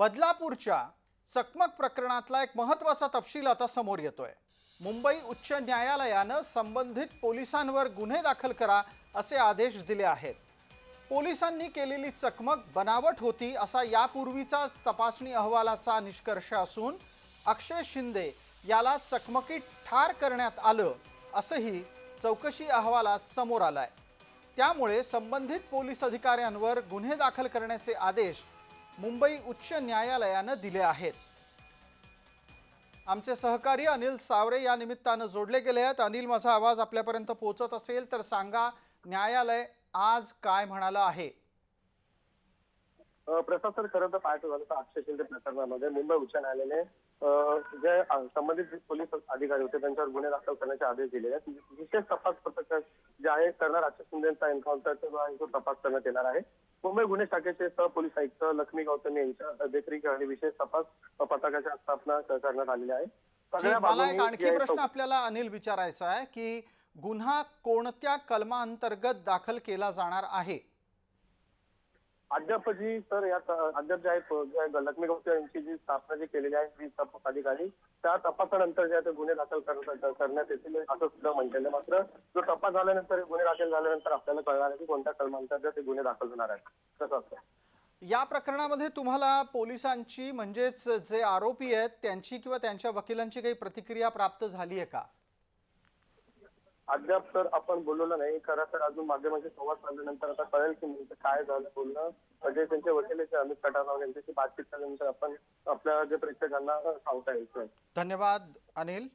बदलापूरच्या चकमक प्रकरणातला एक महत्त्वाचा तपशील आता समोर येतोय. मुंबई उच्च न्यायालयानं संबंधित पोलिसांवर गुन्हे दाखल करा असे आदेश दिले आहेत. पोलिसांनी केलेली चकमक बनावट होती असा यापूर्वीचा तपासणी अहवालाचा निष्कर्ष असून अक्षय शिंदे याला चकमकीत ठार करण्यात आलं असंही चौकशी अहवालात समोर आलंय. त्यामुळे संबंधित पोलीस अधिकाऱ्यांवर गुन्हे दाखल करण्याचे आदेश मुंबई उच्च न्यायालयानं दिले आहेत. आमचे सहकारी अनिल सावरे या निमित्तानं जोडले गेले आहेत. अनिल माझा आवाज आपल्यापर्यंत पोहोचत असेल तर सांगा न्यायालय आज काय म्हणालं आहे? प्रसाद सर खरं तर पाहायचं झालं तर अक्षय शिंदे प्रकरणामध्ये मुंबई उच्च न्यायालयाने जे संबंधित पोलीस अधिकारी होते त्यांच्यावर गुन्हे दाखल करण्याचे आदेश दिले आहेत. विशेष तपास पथक जे आहे करणार अक्षय शिंदेचा एन्काउंटरचा जो तपास करण्यात येणार आहे. मुंबई गुन्हे शाखेचे सहपोलीस आयुक्त लक्ष्मी गौतम यांच्या देखरेखीखाली विशेष तपास पथकाची स्थापना करण्यात आलेली आहे. मला एक आणखी प्रश्न आपल्याला अनिल विचारायचा आहे की गुन्हा कोणत्या कलमाअंतर्गत दाखल केला जाणार आहे? अद्याप जी सर यात अद्याप जे आहे लक्ष्मी गौतम यांची जी स्थापना जी केलेली आहे वीस तपास अधिकारी त्या तपासानंतर जे आहे गुन्हे दाखल करण्यात येतील असं सुद्धा म्हटलेलं मात्र जो तपास झाल्यानंतर गुन्हे दाखल झाल्यानंतर आपल्याला कळणार आहे की कोणत्या कलमांतर्गत ते गुन्हे दाखल होणार आहेत. कसं असतं. या प्रकरणामध्ये तुम्हाला पोलिसांची म्हणजेच जे आरोपी आहेत त्यांची किंवा त्यांच्या वकिलांची काही प्रतिक्रिया प्राप्त झाली आहे का? अद्याप तर आपण बोलवलं नाही. खरं तर अजून माध्यमांशी संवाद साधल्यानंतर आता कळेल की काय झालं बोलणं. म्हणजे त्यांचे वकिलाचे अमित कटाराव यांच्याशी बातचीत केल्यानंतर आपण आपल्या जे प्रेक्षकांना सांगता येईल धन्यवाद अनिल.